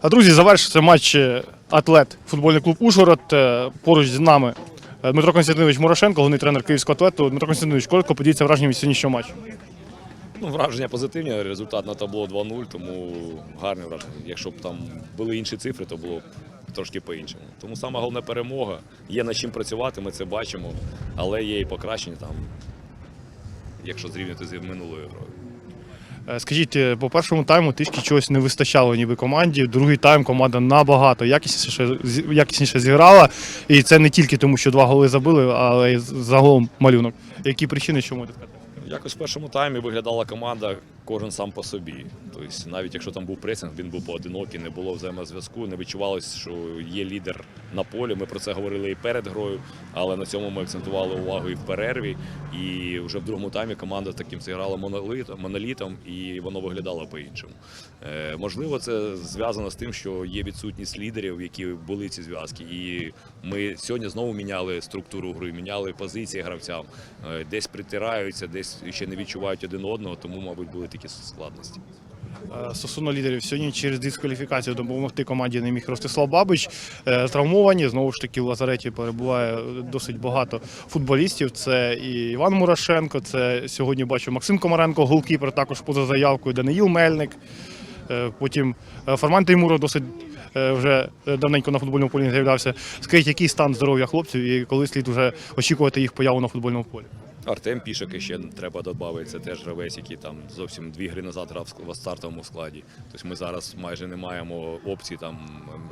А друзі, завершився матч е, атлет футбольний клуб Ужгород. Е, Поруч з нами е, Дмитро Константинович Морошенко, головний тренер київського атлету. Дмитро Константинович, коротко поділіться враженнями від сьогоднішнього матчу. Ну, враження позитивні, результат на табло 2-0, тому гарне враження. Якщо б там були інші цифри, то було б трошки по-іншому. Тому саме головне перемога. Є над чим працювати, ми це бачимо, але є і покращення там, якщо зрівняти з минулою грою. Е, Скажіть, е, по першому тайму трішки чогось не вистачало ніби команді. Другий тайм команда набагато якісніше, якісніше зіграла. І це не тільки тому, що два голи забили, але й загалом малюнок. Які причини, чому? Якось в першому таймі виглядала команда кожен сам по собі. Тобто, навіть якщо там був пресинг, він був поодинокий, не було взаємозв'язку, не відчувалось, що є лідер на полі. Ми про це говорили і перед грою, але на цьому ми акцентували увагу і в перерві. І вже в другому таймі команда таким зіграла монолитом, монолітом, і воно виглядало по-іншому. Е, можливо, це зв'язано з тим, що є відсутність лідерів, які були ці зв'язки. І ми сьогодні знову міняли структуру гри, міняли позиції гравцям. Е, Десь притираються, десь ще не відчувають один одного, тому, мабуть, були такі складності. Е, Стосовно лідерів, сьогодні через дискваліфікацію допомогти команді не міг Ростислав Бабич. Е, Травмовані. Знову ж таки, в Лазареті перебуває досить багато футболістів. Це і Іван Мурашенко, це сьогодні бачу Максим Комаренко, голкіпер, також поза заявкою, Даниїл Мельник. Е, Потім Фарман Теймуров досить вже давненько на футбольному полі не з'являвся. Скажіть, який стан здоров'я хлопців і коли слід вже очікувати їх появу на футбольному полі? Артем Пішок ще треба додати. Це теж гравець, який там зовсім дві гри назад грав в стартовому складі. Тобто ми зараз майже не маємо опцій там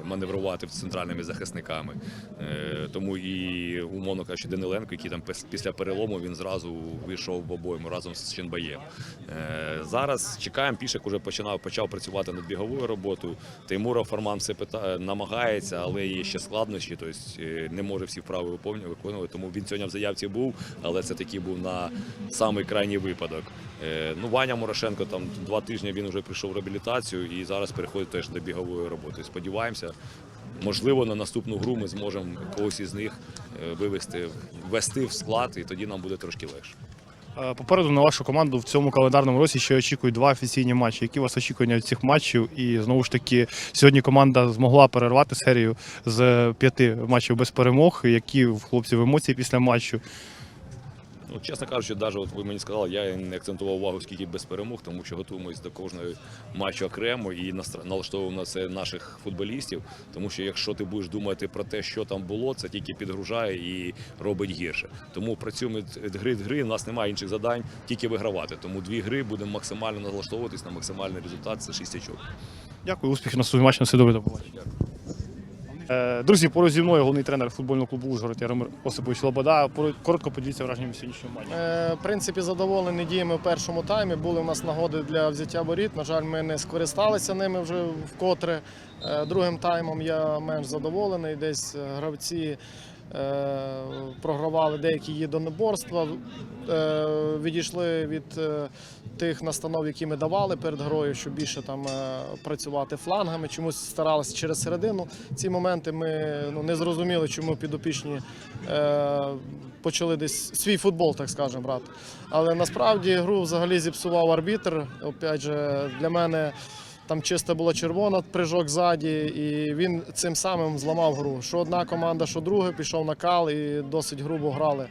маневрувати центральними захисниками. Е, Тому і умовно кажучи, Даниленко, який там після перелому він зразу вийшов в обойму разом з Ченбаєм. Е, Зараз чекаємо, Пішек уже починав почав працювати над біговою роботою. Теймура Форман все питає, намагається, але є ще складнощі, тобто е, не може всі вправи виконувати. Тому він сьогодні в заявці був, але це такий був на самий крайній випадок. Е, Ну, Ваня Морошенко там два тижні він вже прийшов в реабілітацію і зараз переходить теж до бігової роботи. Сподіваємося, можливо, на наступну гру ми зможемо когось із них е, вивести, ввести в склад, і тоді нам буде трошки легше. Е, Попереду на вашу команду в цьому календарному році ще очікують два офіційні матчі. Які у вас очікування від цих матчів? І знову ж таки, сьогодні команда змогла перервати серію з п'яти матчів без перемог. Які в хлопців емоції після матчу? Ну, чесно кажучи, навіть от ви мені сказали, я не акцентував увагу, скільки без перемог, тому що готуємось до кожного матчу окремо і налаштовуємо на це наших футболістів. Тому що якщо ти будеш думати про те, що там було, це тільки підгружає і робить гірше. Тому працюємо від від гри до гри. У нас немає інших завдань, тільки вигравати. Тому дві гри будемо максимально налаштовуватись на максимальний результат. Це шість очок. Дякую, успіхів на матчі. На все добре. Е, Друзі, поруч зі мною головний тренер футбольного клубу Ужгород Яромир Осипович Лобода. Коротко поділіться враженнями сьогоднішнього матчу. Е, В принципі, задоволений діями в першому таймі. Були у нас нагоди для взяття воріт. На жаль, ми не скористалися ними вже вкотре. Е, Другим таймом я менш задоволений. Десь е, гравці е, програвали деякі єдиноборства, е, відійшли від е, тих настанов, які ми давали перед грою, щоб більше там е, працювати флангами. Чомусь старалися через середину. Ці моменти ми ну, не зрозуміли, чому підопічні е, почали десь свій футбол, так скажемо, грати. Але насправді гру взагалі зіпсував арбітр. Опять же, для мене там чисто була червона прыжок ззаді, і він цим самим зламав гру. Що одна команда, що друга, пішов на кал і досить грубо грали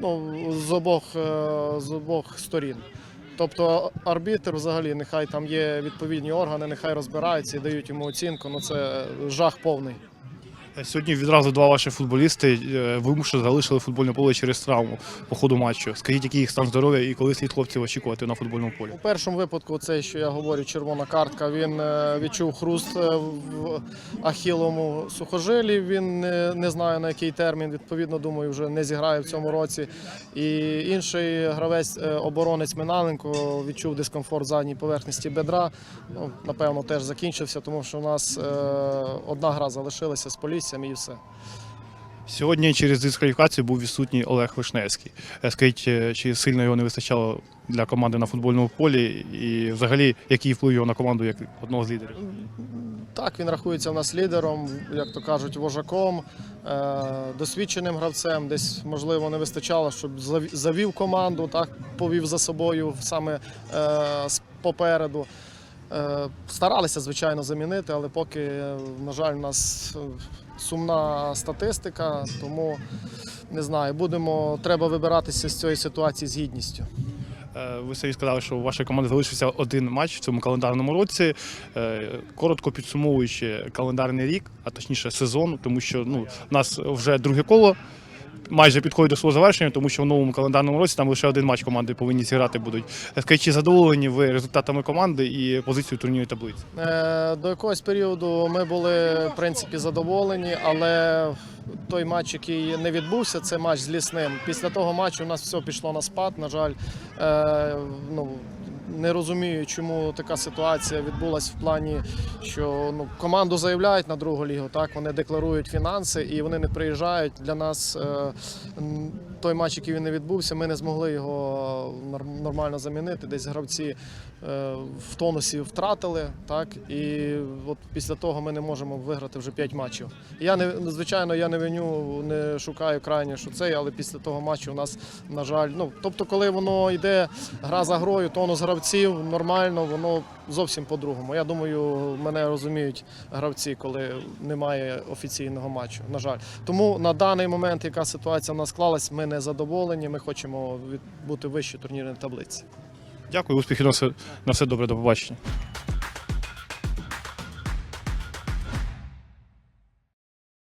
ну, з, обох, е, з обох сторін. Тобто арбітр взагалі, нехай там є відповідні органи, нехай розбираються і дають йому оцінку. Ну це жах повний. Сьогодні відразу два ваші футболісти е, вимушено залишили футбольне поле через травму по ходу матчу. Скажіть, який їх стан здоров'я і коли слід хлопців очікувати на футбольному полі? У першому випадку, цей, що я говорю, червона картка, він е, відчув хруст е, в ахіловому сухожилі. Він не, знає на який термін. Відповідно, думаю, вже не зіграє в цьому році. І інший гравець, оборонець Миналенко, відчув дискомфорт задній поверхності бедра. Ну, напевно, теж закінчився, тому що у нас одна гра залишилася з поліціями і все. Сьогодні через дискваліфікацію був відсутній Олег Вишневський. Е, Скажіть, е, чи сильно його не вистачало для команди на футбольному полі, і взагалі який вплив його на команду як одного з лідерів? Так, він рахується в нас лідером, як то кажуть, вожаком, е, досвідченим гравцем. Десь, можливо, не вистачало, щоб завів команду, так, повів за собою саме попереду. Старалися, звичайно, замінити, але поки, на жаль, у нас сумна статистика, тому не знаю, будемо, треба вибиратися з цієї ситуації з гідністю. Е, Ви самі сказали, що у вашої команди залишився один матч в цьому календарному році. Е, Коротко підсумовуючи календарний рік, а точніше сезон, тому що ну, у нас вже друге коло. Майже підходить до свого завершення, тому що в новому календарному році там лише один матч команди повинні зіграти будуть. Скажіть, чи задоволені ви результатами команди і позицією турнірної таблиці? Е, До якогось періоду ми були в принципі задоволені, але той матч, який не відбувся, це матч з лісним. Після того матчу у нас все пішло на спад. На жаль, е, ну не розумію, чому така ситуація відбулася в плані, що ну команду заявляють на другу лігу. Так вони декларують фінанси і вони не приїжджають. Для нас е, той матч, який він не відбувся, ми не змогли його нормально замінити. Десь гравці е, в тонусі втратили, так і от після того ми не можемо виграти вже 5 матчів. Я не звичайно, я не виню, не шукаю крайнє, що це, але після того матчу у нас, на жаль, ну тобто, коли воно йде гра за грою, тонус гравців нормально, воно зовсім по-другому. Я думаю, мене розуміють гравці, коли немає офіційного матчу. На жаль, тому на даний момент, яка ситуація в нас склалась, ми не задоволені. Ми хочемо бути вище турнірної таблиці. Дякую, успіхів на все, на все добре, до побачення.